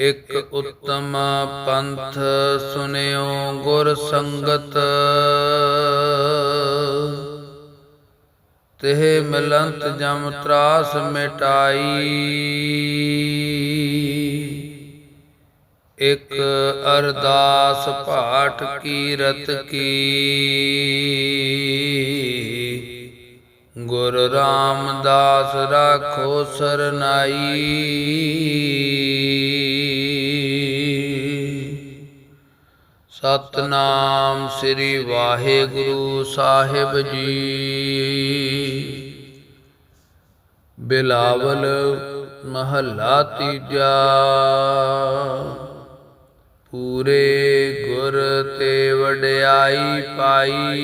ਇਕ ਉੱਤਮ ਪੰਥ ਸੁਨਿਓ ਗੁਰ ਸੰਗਤ। ਤਿਹ ਮਿਲੰਤ ਜਮ ਤਰਾਸ ਮਿਟਾਈ। ਇਕ ਅਰਦਾਸ ਭਾਟ ਕੀਰਤ ਕੀ। ਗੁਰ ਰਾਮਦਾਸ ਰਾਖੋ ਸਰਨਾਈ। ਸਤਨਾਮ ਸ੍ਰੀ ਵਾਹਿਗੁਰੂ ਸਾਹਿਬ ਜੀ। ਬਿਲਾਵਲ ਮਹੱਲਾ ਤੀਜਾ। ਪੂਰੇ ਗੁਰ ਤੇ ਵਡਿਆਈ ਪਾਈ।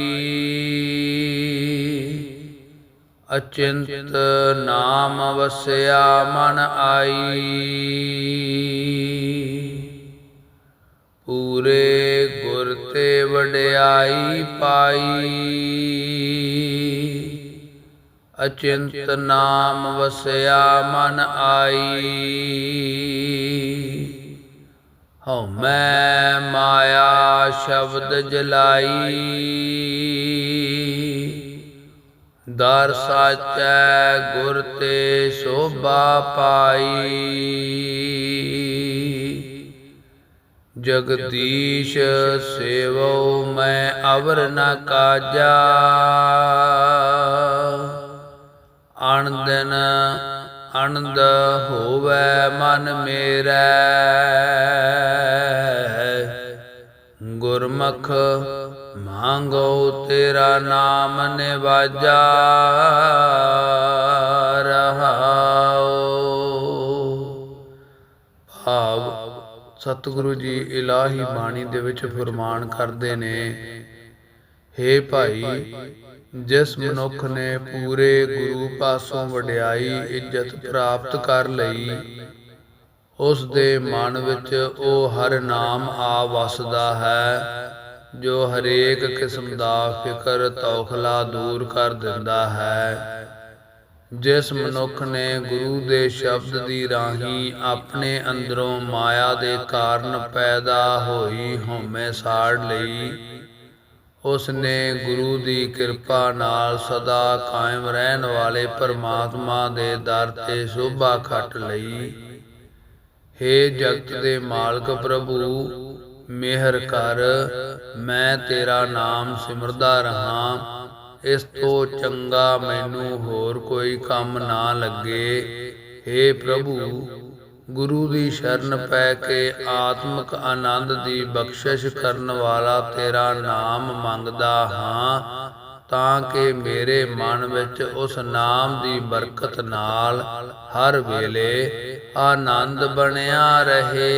ਅਚਿੰਤ ਨਾਮ ਵਸਿਆ ਮਨ ਆਈ। ਪੂਰੇ ਗੁਰ ਤੇ ਵਡਿਆਈ ਪਾਈ। ਅਚਿੰਤ ਨਾਮ ਵਸਿਆ ਮਨ ਆਈ। ਹਉ ਮੈਂ ਮਾਇਆ ਸ਼ਬਦ ਜਲਾਈ। ਦਰ ਸਾਚੈ ਗੁਰ ਤੇ ਸੋਭਾ ਪਾਈ। ਜਗਦੀਸ਼ ਸੇਵੋ ਮੈਂ ਅਵਰ ਨ ਕਾਜਾ। ਅਣ ਦਿਨ ਅਨੰਦ ਹੋਵੇ ਮਨ ਮੇਰਾ। ਗੁਰਮੁਖ ਮੰਗੋ ਤੇਰਾ ਨਾਮ ਨਿਵਾਜਾ। ਸਤਿਗੁਰੂ ਜੀ ਇਲਾਹੀ ਬਾਣੀ ਦੇ ਵਿੱਚ ਫਰਮਾਨ ਕਰਦੇ ਨੇ, ਹੇ ਭਾਈ, ਜਿਸ ਮਨੁੱਖ ਨੇ ਪੂਰੇ ਗੁਰੂ ਪਾਸੋਂ ਵਡਿਆਈ ਇੱਜ਼ਤ ਪ੍ਰਾਪਤ ਕਰ ਲਈ, ਉਸ ਦੇ ਮਨ ਵਿੱਚ ਉਹ ਹਰ ਨਾਮ ਆ ਵਸਦਾ ਹੈ, ਜੋ ਹਰੇਕ ਕਿਸਮ ਦਾ ਫਿਕਰ, ਤੌਖਲਾ ਦੂਰ ਕਰ ਦਿੰਦਾ ਹੈ। ਜਿਸ ਮਨੁੱਖ ਨੇ ਗੁਰੂ ਦੇ ਸ਼ਬਦ ਦੀ ਰਾਹੀਂ ਆਪਣੇ ਅੰਦਰੋਂ ਮਾਇਆ ਦੇ ਕਾਰਨ ਪੈਦਾ ਹੋਈ ਹਉਮੈ ਸਾੜ ਲਈ ਉਸ ਨੇ ਗੁਰੂ ਦੀ ਕਿਰਪਾ ਨਾਲ ਸਦਾ ਕਾਇਮ ਰਹਿਣ ਵਾਲੇ ਪਰਮਾਤਮਾ ਦੇ ਦਰ ਤੇ ਸ਼ੋਭਾ ਖੱਟ ਲਈ। ਹੇ ਜਗਤ ਦੇ ਮਾਲਕ ਪ੍ਰਭੂ, ਮਿਹਰ ਕਰ, ਮੈਂ ਤੇਰਾ ਨਾਮ ਸਿਮਰਦਾ ਰਹਾ। ਇਸ ਤੋਂ ਚੰਗਾ ਮੈਨੂੰ ਹੋਰ ਕੋਈ ਕੰਮ ਨਾ ਲੱਗੇ। ਹੇ ਪ੍ਰਭੂ, ਗੁਰੂ ਦੀ ਸ਼ਰਨ ਪੈ ਕੇ ਆਤਮਿਕ ਆਨੰਦ ਦੀ ਬਖਸ਼ਿਸ਼ ਕਰਨ ਵਾਲਾ ਤੇਰਾ ਨਾਮ ਮੰਗਦਾ ਹਾਂ, ਤਾਂ ਕਿ ਮੇਰੇ ਮਨ ਵਿੱਚ ਉਸ ਨਾਮ ਦੀ ਬਰਕਤ ਨਾਲ ਹਰ ਵੇਲੇ ਆਨੰਦ ਬਣਿਆ ਰਹੇ।